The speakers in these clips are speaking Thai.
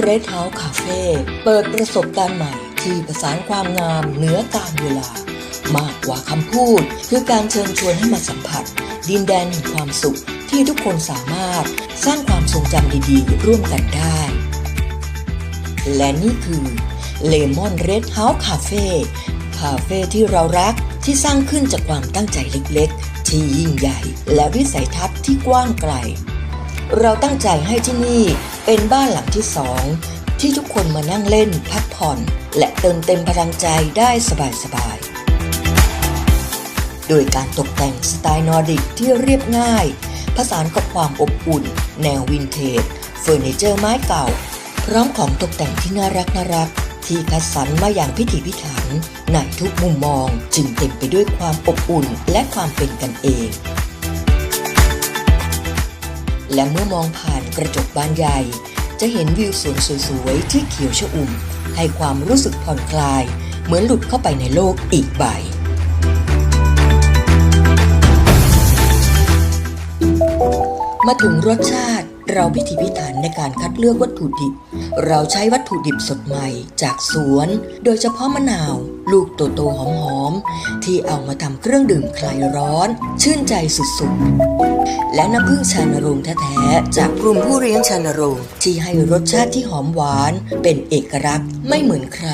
เรดเฮาส์คาเฟ่เปิดประสบการณ์ใหม่ที่ประสานความงามเหนือการเวลา มากกว่าคำพูด คือการเชิญชวนให้มาสัมผัส ดินแดนแห่งความสุขที่ทุกคนสามารถสร้างความทรงจำดีๆ ร่วมกันได้ และนี่คือเลมอนเรดเฮาส์คาเฟ่คาเฟ่ที่เรารักที่สร้างขึ้นจากความตั้งใจเล็กๆ ที่ยิ่งใหญ่ และวิสัยทัศน์ที่กว้างไกล เราตั้งใจให้ที่นี่เป็นบ้านหลังที่สอง ที่ทุกคนมานั่งเล่นพักผ่อน และเติมเต็มพลังใจได้สบายๆ โดยการตกแต่งสไตล์นอร์ดิกที่เรียบง่าย ผสานกับความอบอุ่น แนววินเทจเฟอร์นิเจอร์ไม้เก่า พร้อมของตกแต่งที่น่ารักน่ารักที่คัดสรรมาอย่างพิถีพิถันในทุกมุมมองจึงเต็มไปด้วยความอบอุ่นและความเป็นกันเอง และเมื่อมองผ่านกระจกบานใหญ่ จะเห็นวิวสวนสวยๆที่เขียวชอุ่ม ให้ความรู้สึกผ่อนคลาย เหมือนหลุดเข้าไปในโลกอีกใบมาถึงรสชาติเราพิถีพิถันในการคัดเลือกวัตถุดิบ เราใช้วัตถุดิบสดใหม่จากสวน โดยเฉพาะมะนาว ลูกโตๆหอมๆ ที่เอามาทำเครื่องดื่มคลายร้อน ชื่นใจสุดๆ และน้ำผึ้งชานรงแท้ๆจากกลุ่มผู้เลี้ยงชานรงที่ให้รสชาติที่หอมหวานเป็นเอกลักษณ์ไม่เหมือนใคร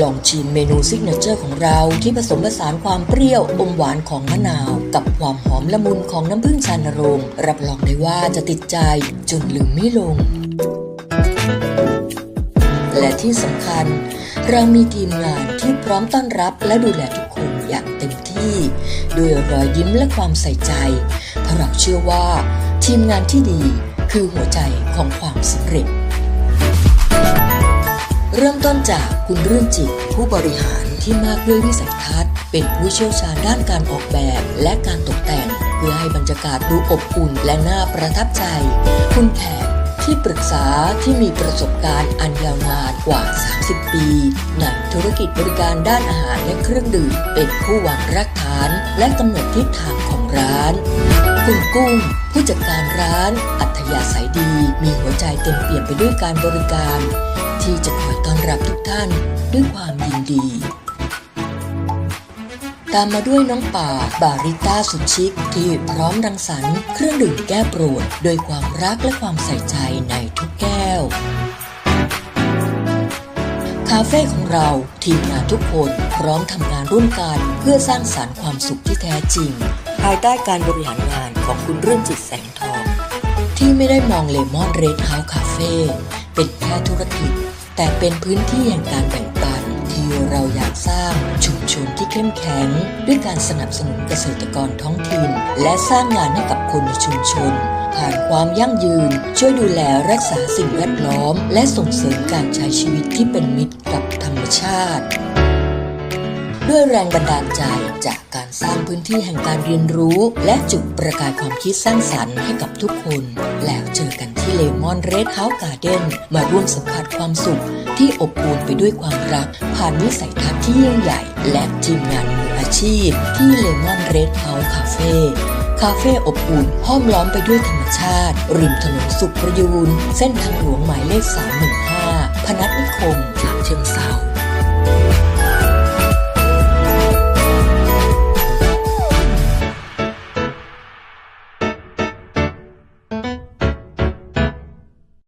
ลองชิมเมนูซิกเนเจอร์ของเราที่ผสมผสานความเปรี้ยวอมหวานของมะนาว กับความหอมละมุนของน้ำผึ้งชานรง รับรองได้ว่าจะติดใจจนลืมไม่ลง และที่สำคัญ เรามีทีมงานที่พร้อมต้อนรับและดูแลทุกคนอย่างเต็มที่ ด้วยรอยยิ้มและความใส่ใจ เราเราเชื่อว่า ทีมงานที่ดีคือหัวใจของความสำเร็จ เริ่มต้นจากคุณรื่นจิตผู้บริหารที่มากด้วยวิสัยทัศน์ เป็นผู้เชี่ยวชาญด้านการออกแบบและการตกแต่ง เพื่อให้บรรยากาศดูอบอุ่นและน่าประทับใจ คุณแขกที่ปรึกษาที่มีประสบการณ์อันยาวนานกว่า 30 ปีในธุรกิจบริการด้านอาหารและเครื่องดื่มเป็นผู้วางรากฐาน และกำหนดทิศทางของร้าน คุณกุ้ง ผู้จัดการร้าน อัธยาศัยดี มีหัวใจเต็มเปี่ยมไปด้วยการบริการ ที่จะคอยต้อนรับทุกท่านด้วยความยินดี ตามมาด้วยน้องป่า บาริต้าสุดชิคที่พร้อมรังสรรค์เครื่องดื่มแก้ปรดโดยความรักและความใส่ใจในทุกแก้วคาเฟ่ของเราทีมงานทุกคนพร้อมทำงานร่วมกันเพื่อสร้างสารรค์ความสุขที่แท้จริง ภายใต้การบริหารงานของคุณรื่นจิตแสงทอง ที่ไม่ได้มองเลมอนเรดเฮาส์คาเฟ่เป็นแค่ธุรกิจ แต่เป็นพื้นที่แห่งการแบ่งปัน ที่เราอยากสร้างชุมชนที่เข้มแข็ง ด้วยการสนับสนุนเกษตรกรท้องถิ่น และสร้างงานให้กับคนในชุมชน ผ่านความยั่งยืน ช่วยดูแลรักษาสิ่งแวดล้อม และส่งเสริมการใช้ชีวิตที่เป็นมิตรกับธรรมชาติ ด้วยแรงบันดาลใจจากการสร้างพื้นที่แห่งการเรียนรู้ และจุดประกายความคิดสร้างสรรค์ให้กับทุกคน แล้วเจอกันที่เลมอนเรดเฮาส์การ์เด้นมาร่วมสัมผัสความสุข ที่อบอุ่นไปด้วยความรัก ผ่านวิสัยทัศน์ที่ยิ่งใหญ่ และทีมงานมืออาชีพ ที่เลมอนเรดเฮาส์คาเฟ่คาเฟ่อบอุ่นห้อมล้อมไปด้วยธรรมชาติ ริมถนนสุขประยูน เส้นทางหลวงหมายเลข 315 พนัสนิคมฉะเชิงเทรา